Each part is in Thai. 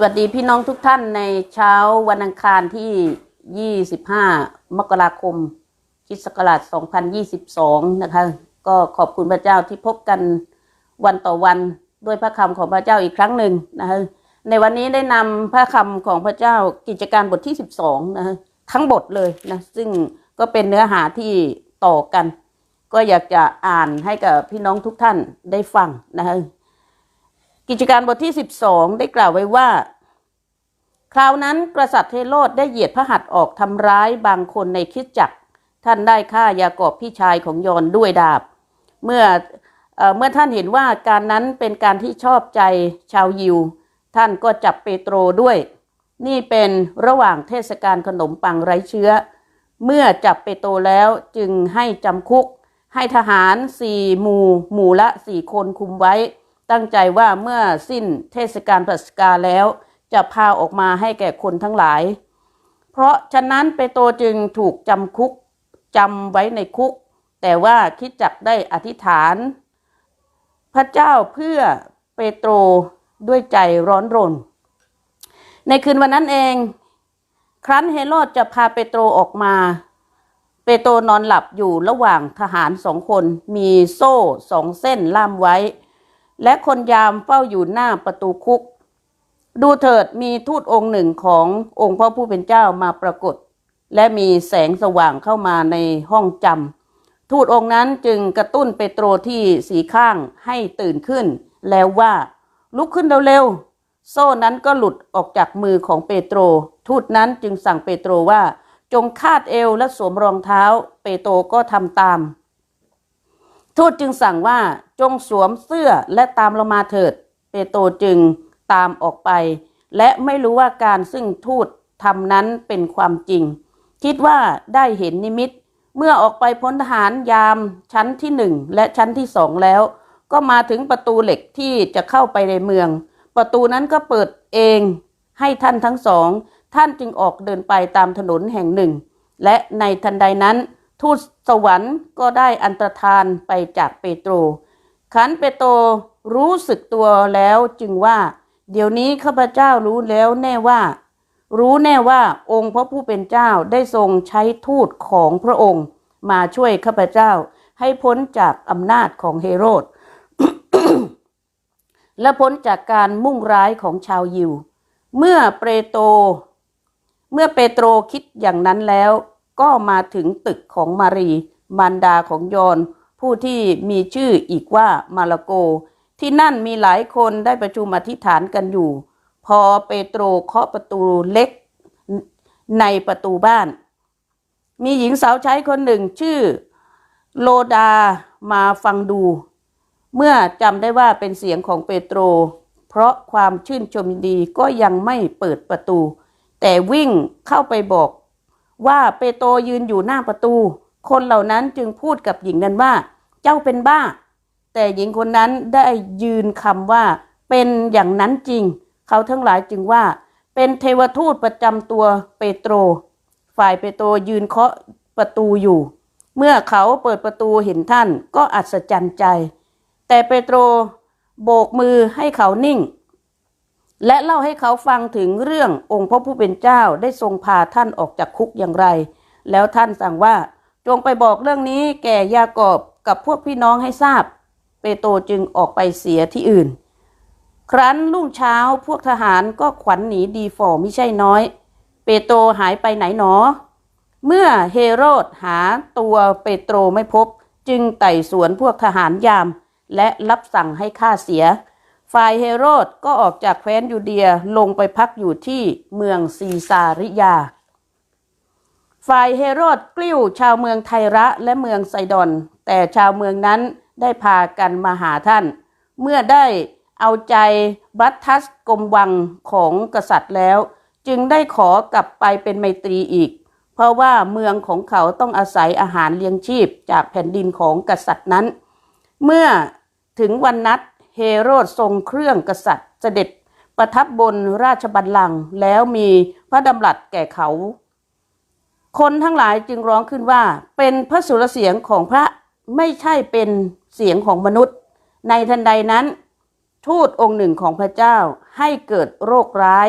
สวัสดีพี่น้องทุกท่านในเช้าวันอังคารที่ 25 มกราคมคริสต์ศักราช 2022 นะคะ ก็ขอบคุณพระเจ้าที่พบกันวันต่อวันด้วยพระคำของพระเจ้าอีกครั้งหนึ่งนะคะ ในวันนี้ได้นำพระคำของพระเจ้ากิจการบทที่ 12 นะคะทั้งบทเลยนะ ซึ่งก็เป็นเนื้อหาที่ต่อกัน ก็อยากจะอ่านให้กับพี่น้องทุกท่านได้ฟังนะคะ กิจการบทที่ 12 ได้กล่าวไว้ว่า คราวนั้นกษัตริย์เฮโรดได้เหยียดพระหัตถ์ออกทำร้ายบางคนในคริสตจัก ท่านได้ฆ่ายากอบพี่ชายของยอนด้วยดาบ เมื่อเอเมื่อท่านเห็นว่าการนั้นเป็นการที่ชอบใจชาวยิว ท่านก็จับเปโตรด้วย นี่เป็นระหว่างเทศกาลขนมปังไร้เชื้อ เมื่อจับเปโตรแล้วจึงให้จำคุก ให้ทหารสี่หมู่ หมู่ละสี่คนคุมไว้ ตั้งใจว่าเมื่อสิ้นเทศกาลปัสกาแล้ว จะพาออกมาให้แก่คนทั้งหลาย เพราะฉะนั้นเปโตรจึงถูกจำคุกจำไว้ในคุก แต่ว่าคิดจักได้อธิษฐาน พระเจ้าเพื่อเปโตรด้วยใจร้อนรน ในคืนวันนั้นเอง ครั้นเฮโรดจะพาเปโตรออกมา เปโตรนอนหลับอยู่ระหว่างทหารสองคนมีโซ่สองเส้นล่ามไว้ และคนยามเฝ้าอยู่หน้าประตูคุก ดูเถิดมีทูตองค์หนึ่งขององค์พระผู้เป็นเจ้ามาปรากฏ และมีแสงสว่างเข้ามาในห้องจำทูตองค์นั้นจึงกระตุ้นเปโตรที่สีข้างให้ตื่นขึ้น แล้วว่าลุกขึ้นเร็วๆโซ่นั้นก็หลุดออกจากมือของเปโตร ทูตนั้นจึงสั่งเปโตรว่าจงคาดเอวและสวมรองเท้า เปโตรก็ทำตาม ทูตจึงสั่งว่า จงสวมเสื้อและตามเรามาเถิด เปโตรจึงตามออกไป และไม่รู้ว่าการซึ่งทูตทำนั้นเป็นความจริง คิดว่าได้เห็นนิมิต เมื่อออกไปพ้นทหารยามชั้นที่หนึ่งและชั้นที่สองแล้ว ก็มาถึงประตูเหล็กที่จะเข้าไปในเมือง ประตูนั้นก็เปิดเองให้ท่านทั้งสอง ท่านจึงออกเดินไปตามถนนแห่งหนึ่ง และในทันใดนั้น ทูตสวรรค์ก็ได้อันตรธานไปจากเปโตร ขันเปโตรรู้สึกตัวแล้วจึงว่า เดี๋ยวนี้ข้าพเจ้ารู้แล้วแน่ว่า รู้แน่ว่าองค์พระผู้เป็นเจ้าได้ทรงใช้ทูตของพระองค์ มาช่วยข้าพเจ้าให้พ้นจากอำนาจของเฮโรดและพ้นจากการมุ่งร้ายของชาวยิว เมื่อเปโตรเมื่อเปโตรคิดอย่างนั้นแล้ว ก็มาถึงตึกของมารี มารดาของยอน ผู้ที่มีชื่ออีกว่ามาลาโก ที่นั่นมีหลายคนได้ประชุมอธิษฐานกันอยู่ พอเปโตรเคาะประตูเล็กในประตูบ้าน มีหญิงสาวใช้คนหนึ่งชื่อโลดามาฟังดู เมื่อจำได้ว่าเป็นเสียงของเปโตร เพราะความชื่นชมดีก็ยังไม่เปิดประตู แต่วิ่งเข้าไปบอกว่าเปโตรยืนอยู่หน้าประตู คนเหล่านั้นจึงพูดกับหญิงนั้นว่า เจ้าเป็นบ้า แต่หญิงคนนั้นได้ยืนคำว่า เป็นอย่างนั้นจริง เขาทั้งหลายจึงว่า เป็นเทวทูตประจำตัวเปโตร ฝ่ายเปโตรยืนเคาะประตูอยู่ เมื่อเขาเปิดประตูเห็นท่านก็อัศจรรย์ใจ แต่เปโตรโบกมือให้เขานิ่ง และเล่าให้เขาฟังถึงเรื่ององค์พระผู้เป็นเจ้าได้ทรงพาท่านออกจากคุกอย่างไร แล้วท่านสั่งว่า จงไปบอกเรื่องนี้แก่ยากอบกับพวกพี่น้องให้ทราบ เปโตรจึงออกไปเสียที่อื่น ครั้นรุ่งเช้าพวกทหารก็ขวัญหนีดีฝ่อไม่ใช่น้อย เปโตรหายไปไหนหนอ เมื่อเฮโรดหาตัวเปโตรไม่พบ จึงไต่สวนพวกทหารยาม และรับสั่งให้ฆ่าเสีย ฝ่ายเฮโรดก็ออกจากแคว้นยูเดียลงไปพักอยู่ที่เมืองซีซาริยา ฝ่ายเฮโรดกลิ้วชาวเมืองไทระและเมืองไซดอน แต่ชาวเมืองนั้นได้พากันมาหาท่าน เมื่อได้เอาใจบัตทัสกรมวังของกษัตริย์แล้ว จึงได้ขอกลับไปเป็นไมตรีอีก เพราะว่าเมืองของเขาต้องอาศัยอาหารเลี้ยงชีพจากแผ่นดินของกษัตริย์นั้น เมื่อถึงวันนัดเฮโรดทรงเครื่องกษัตริย์เสด็จประทับบนราชบัลลังก์แล้วมีพระดำรัสแก่เขา คนทั้งหลายจึงร้องขึ้นว่า เป็นพระสุรเสียงของพระไม่ใช่เป็นเสียงของมนุษย์ ในทันใดนั้น ทูตองค์หนึ่งของพระเจ้าให้เกิดโรคร้าย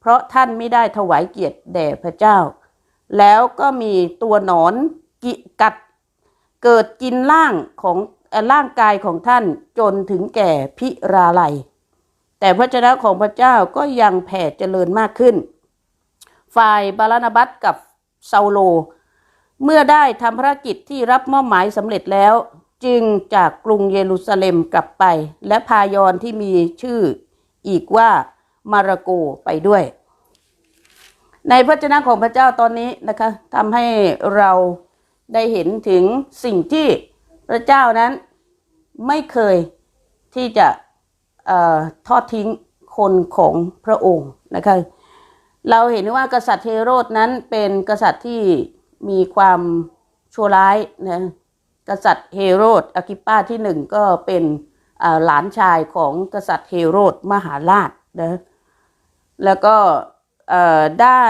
เพราะท่านไม่ได้ถวายเกียรติแด่พระเจ้า แล้วก็มีตัวหนอนกิกัด เกิดกินร่างของร่างกายของท่านจนถึงแก่พิราลัย แต่พระเจ้าของพระเจ้าก็ยังแผ่เจริญมากขึ้น ฝ่ายบาลานบัตกับ เซาโล เมื่อได้ทำภารกิจที่รับมอบหมายสำเร็จแล้ว จึงจากกรุงเยรูซาเล็มกลับไป และพายอนที่มีชื่ออีกว่ามาระโกไปด้วย ในพระเจ้าของพระเจ้าตอนนี้นะคะทำให้เราได้เห็นถึงสิ่งที่พระเจ้านั้นไม่เคยที่จะทอดทิ้งคนของพระองค์นะคะ เราเห็นว่ากษัตริย์เฮโรดนั้นเป็นกษัตริย์ที่มีความชั่วร้ายนะกษัตริย์เฮโรดอคิปปาที่หนึ่งก็เป็นหลานชายของกษัตริย์เฮโรดมหาราชนะแล้วก็ได้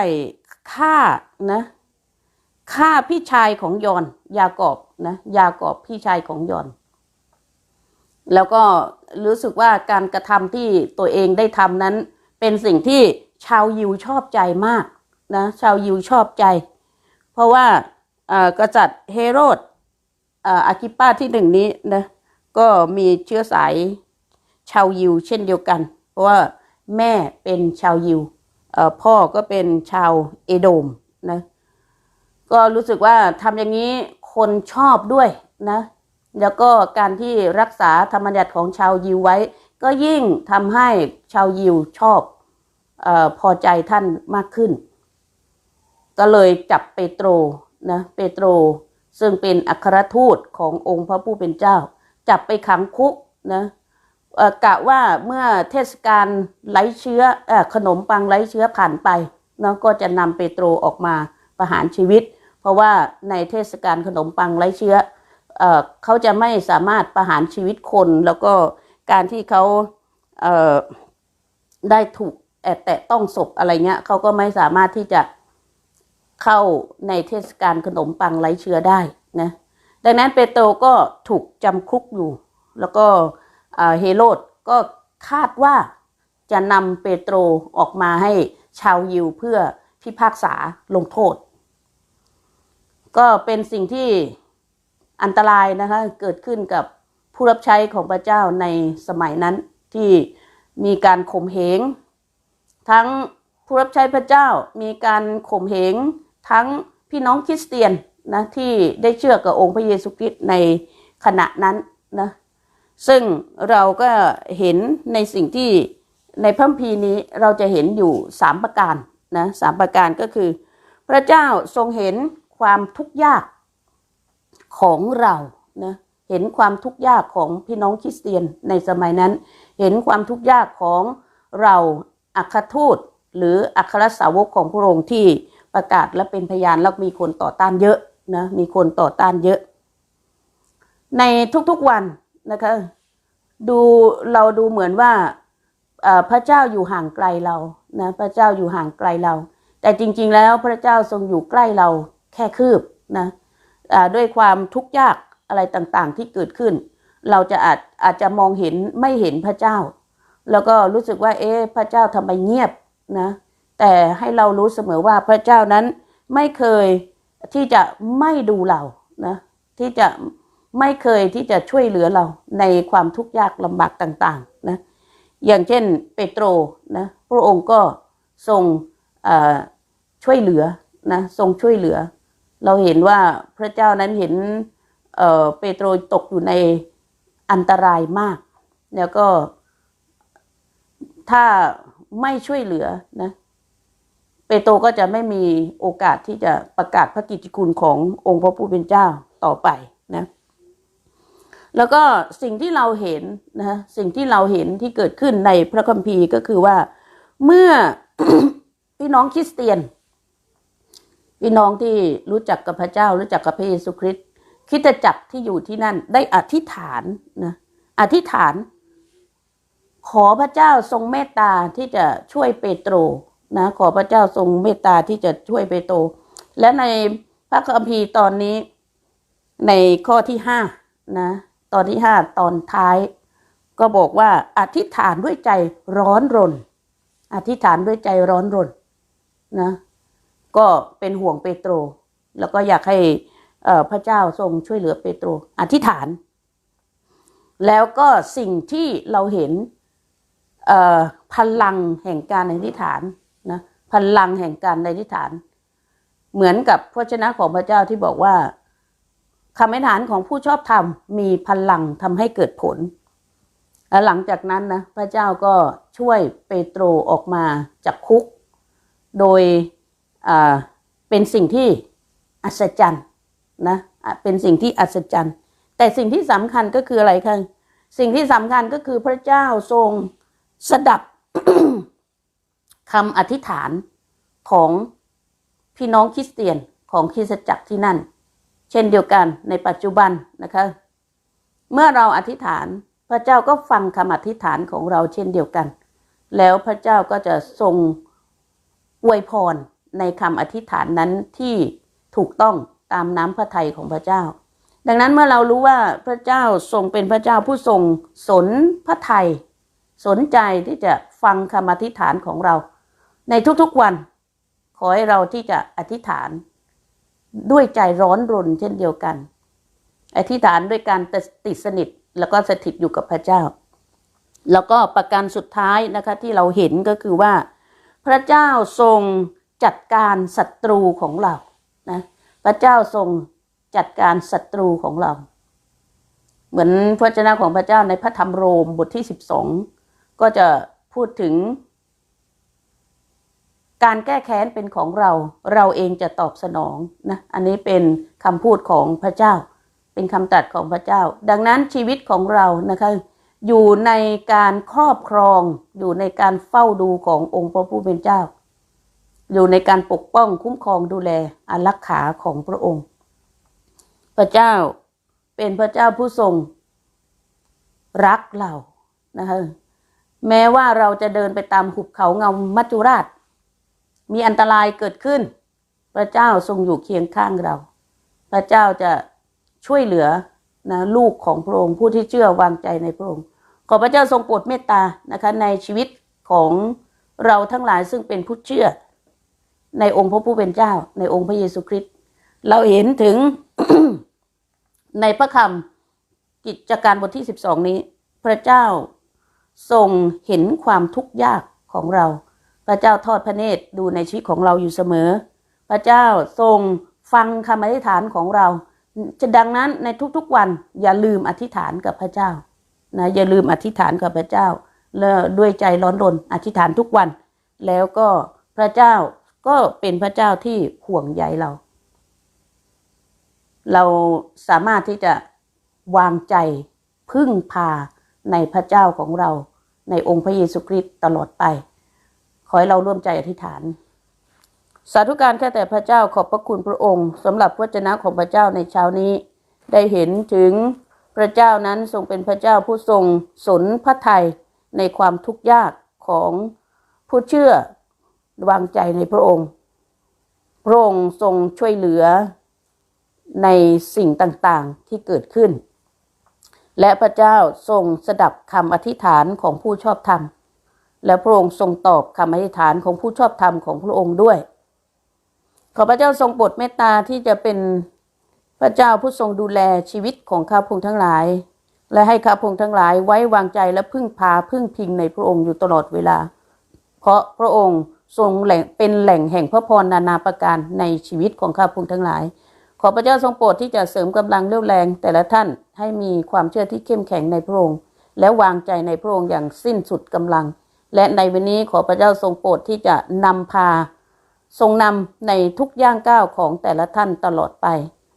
ฆ่านะฆ่าพี่ชายของยอนยากอบนะยากอบพี่ชายของยอน แล้วก็รู้สึกว่าการกระทำที่ตัวเองได้ทำนั้นเป็นสิ่งที่ ชาวยิวชอบใจมากนะชาวยิวชอบใจ เพราะว่ากษัตริย์เฮโรดอากิปปาที่หนึ่งนี้นะก็มีเชื้อสายชาวยิวเช่นเดียวกัน เพราะว่าแม่เป็นชาวยิวพ่อก็เป็นชาวเอโดมนะก็รู้สึกว่าทำอย่างนี้คนชอบด้วยนะแล้วก็การที่รักษาธรรมบัญญัติของชาวยิวไว้ ก็ยิ่งทำให้ชาวยิวชอบ อพอใจท่านมากขึ้น ก็เลยจับเปโตรนะเปโตรซึ่งเป็นอัครทูตขององค์พระผู้เป็นเจ้า จับไปขังคุกนะกะว่าเมื่อเทศกาลไร้เชื้ออขนมปังไร้เชื้อผ่านไปเนาะก็จะนำเปโตรออกมาประหารชีวิต เพราะว่าในเทศกาลขนมปังไร้เชื้อเอเขาจะไม่สามารถประหารชีวิตคน แล้วก็การที่เขาเได้ถูก แอบแตะต้องศพอะไรเงี้ยเขาก็ไม่สามารถที่จะเข้าในเทศกาลขนมปังไร้เชื้อได้นะดังนั้นเปโตรก็ถูกจำคุกอยู่ แล้วก็เฮโรดก็คาดว่าจะนำเปโตรออกมาให้ชาวยิวเพื่อพิพากษาลงโทษ ก็เป็นสิ่งที่อันตรายนะคะเกิดขึ้นกับผู้รับใช้ของพระเจ้าในสมัยนั้นที่มีการข่มเหง ทั้งผู้รับใช้พระเจ้ามีการข่มเหงทั้งพี่น้องคริสเตียนนะที่ได้เชื่อกับองค์พระเยซูคริสต์ในขณะนั้นนะซึ่งเราก็เห็นในสิ่งที่ในพระคัมภีร์นี้เราจะเห็นอยู่สามประการนะสามประการก็คือ พระเจ้าทรงเห็นความทุกข์ยากของเรานะเห็นความทุกข์ยากของพี่น้องคริสเตียนในสมัยนั้น เห็นความทุกข์ยากของเรา อัครทูต หรืออัครสาวกของพระองค์ที่ประกาศและเป็นพยานแล้วมีคนต่อต้านเยอะนะมีคนต่อต้านเยอะ ในทุกๆวันนะคะดูเราดูเหมือนว่าพระเจ้าอยู่ห่างไกลเรานะพระเจ้าอยู่ห่างไกลเรา แต่จริง ๆ แล้วพระเจ้าทรงอยู่ใกล้เราแค่คืบนะด้วยความทุกข์ยากอะไรต่างๆที่เกิดขึ้น เราจะอาจอาจจะมองเห็นไม่เห็นพระเจ้า แล้วก็รู้สึกว่า เอ๊ะพระเจ้าทำไมเงียบนะ แต่ให้เรารู้เสมอว่าพระเจ้านั้นไม่เคยที่จะไม่ดูเรานะ ที่จะไม่เคยที่จะช่วยเหลือเราในความทุกข์ยากลำบากต่างๆนะ อย่างเช่นเปโตรนะพระองค์ก็ทรงช่วยเหลือนะทรงช่วยเหลือ เราเห็นว่าพระเจ้านั้นเห็นเออเปโตรตกอยู่ในอันตรายมาก แล้วก็ ถ้าไม่ช่วยเหลือนะเปโตรก็จะไม่มีโอกาสที่จะประกาศพระกิติคุณขององค์พระผู้เป็นเจ้าต่อไปนะแล้วก็สิ่งที่เราเห็นนะสิ่งที่เราเห็นที่เกิดขึ้นในพระคัมภีร์ก็คือว่า เมื่อพี่น้องคริสเตียน พี่น้องที่รู้จักกับพระเจ้า รู้จักกับพระเยซูคริสต์คริสตจักรที่อยู่ที่นั่นได้อธิษฐานนะอธิษฐาน ขอพระเจ้าทรงเมตตาที่จะช่วยเปโตรนะ ขอพระเจ้าทรงเมตตาที่จะช่วยเปโตรและในพระคัมภีร์ตอนนี้ ในข้อที่ห้านะ ตอนที่ห้าตอนท้าย ก็บอกว่าอธิษฐานด้วยใจร้อนรน อธิษฐานด้วยใจร้อนรนนะ ก็เป็นห่วงเปโตร แล้วก็อยากให้พระเจ้าทรงช่วยเหลือเปโตร อธิษฐาน แล้วก็สิ่งที่เราเห็น พลังแห่งการอธิษฐานนะพลังแห่งการอธิษฐาน เหมือนกับพระชนะของพระเจ้าที่บอกว่าคำอธิษฐานของผู้ชอบธรรมมีพลังทำให้เกิดผล และหลังจากนั้นนะพระเจ้าก็ช่วยเปโตรออกมาจากคุก โดยเป็นสิ่งที่อัศจรรย์นะเป็นสิ่งที่อัศจรรย์ แต่สิ่งที่สำคัญก็คืออะไรคะสิ่งที่สำคัญก็คือพระเจ้าทรง สดับคำอธิษฐานของพี่น้องคริสเตียนของคริสตจักรที่นั่น เช่นเดียวกันในปัจจุบันนะคะ เมื่อเราอธิษฐานพระเจ้าก็ฟังคำอธิษฐานของเราเช่นเดียวกัน แล้วพระเจ้าก็จะทรงอวยพรในคำอธิษฐานนั้นที่ถูกต้องตามน้ำพระทัยของพระเจ้า ดังนั้นเมื่อเรารู้ว่าพระเจ้าทรงเป็นพระเจ้าผู้ทรงสนพระทัย สนใจที่จะฟังคำอธิษฐานของเรา ในทุกๆวัน ขอให้เราที่จะอธิษฐาน ด้วยใจร้อนรนเช่นเดียวกัน อธิษฐานด้วยการติดสนิทแล้วก็สถิตอยู่กับพระเจ้า แล้วก็ประการสุดท้ายนะคะที่เราเห็นก็คือว่า พระเจ้าทรงจัดการศัตรูของเรานะพระเจ้าทรงจัดการศัตรูของเรา เหมือนพระเจ้าของพระเจ้าในพระธรรมโรมบทที่สิบสอง ก็จะพูดถึง การแก้แค้นเป็นของเรา เราเองจะตอบสนองนะอันนี้เป็นคำพูดของพระเจ้า เป็นคำตรัสของพระเจ้า ดังนั้นชีวิตของเรานะคะอยู่ในการครอบครอง อยู่ในการเฝ้าดูขององค์พระผู้เป็นเจ้า อยู่ในการปกป้องคุ้มครองดูแลอารักขาของพระองค์ พระเจ้าเป็นพระเจ้าผู้ทรงรักเรานะคะ แม้ว่าเราจะเดินไปตามหุบเขาเงามัจจุราช มีอันตรายเกิดขึ้น พระเจ้าทรงอยู่เคียงข้างเรา พระเจ้าจะช่วยเหลือนะลูกของพระองค์ผู้ที่เชื่อวางใจในพระองค์ ขอพระเจ้าทรงโปรดเมตตานะคะในชีวิตของเราทั้งหลายซึ่งเป็นผู้เชื่อ ในองค์พระผู้เป็นเจ้า ในองค์พระเยซูคริสต์เราเห็นถึงในพระคำกิจการบทที่สิบสองนี้ พระเจ้า ทรงเห็นความทุกข์ยากของเรา พระเจ้าทอดพระเนตรดูในชีวิตของเราอยู่เสมอ พระเจ้าทรงฟังคำอธิษฐานของเรา จะดังนั้นในทุกๆวันอย่าลืมอธิษฐานกับพระเจ้านะอย่าลืมอธิษฐานกับพระเจ้าแล้วด้วยใจร้อนรนอธิษฐานทุกวัน แล้วก็พระเจ้าก็เป็นพระเจ้าที่ห่วงใยเรา เราสามารถที่จะวางใจพึ่งพา ในพระเจ้าของเรา ในองค์พระเยซูคริสต์ตลอดไป ขอให้เราร่วมใจอธิษฐาน สาธุการแค่แต่พระเจ้าขอบพระคุณพระองค์สำหรับพระจ้าของพระเจ้าในเช้านี้ ได้เห็นถึงพระเจ้านั้นทรงเป็นพระเจ้าผู้ทรงสนพระทัยในความทุกข์ยากของผู้เชื่อวางใจในพระองค์ พระองค์ทรงช่วยเหลือในสิ่งต่างๆที่เกิดขึ้น และพระเจ้าทรงสดับคำอธิษฐานของผู้ชอบธรรม และพระองค์ทรงตอบคำอธิษฐานของผู้ชอบธรรมของพระองค์ด้วย ขอพระเจ้าทรงโปรดเมตตาที่จะเป็นพระเจ้าผู้ทรงดูแลชีวิตของข้าพงทั้งหลาย และให้ข้าพงทั้งหลายไว้วางใจและพึ่งพาพึ่งพิงในพระองค์อยู่ตลอดเวลา เพราะพระองค์ทรงแหล่งเป็นแหล่งแห่งพระพรนานาประการในชีวิตของข้าพงทั้งหลาย ขอพระเจ้าทรงโปรดที่จะเสริมกำลังเรี่ยวแรงแต่ละท่าน ให้มีความเชื่อที่เข้มแข็งในพระองค์ และวางใจในพระองค์อย่างสิ้นสุดกำลัง และในวันนี้ขอพระเจ้าทรงโปรดที่จะนำพา ทรงนำในทุกย่างก้าวของแต่ละท่านตลอดไป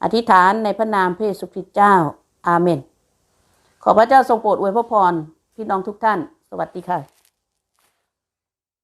อธิษฐานในพระนามพระเยซูคริสต์เจ้า อาเมน ขอพระเจ้าทรงโปรดอวยพระพรพี่น้องทุกท่าน สวัสดีค่ะ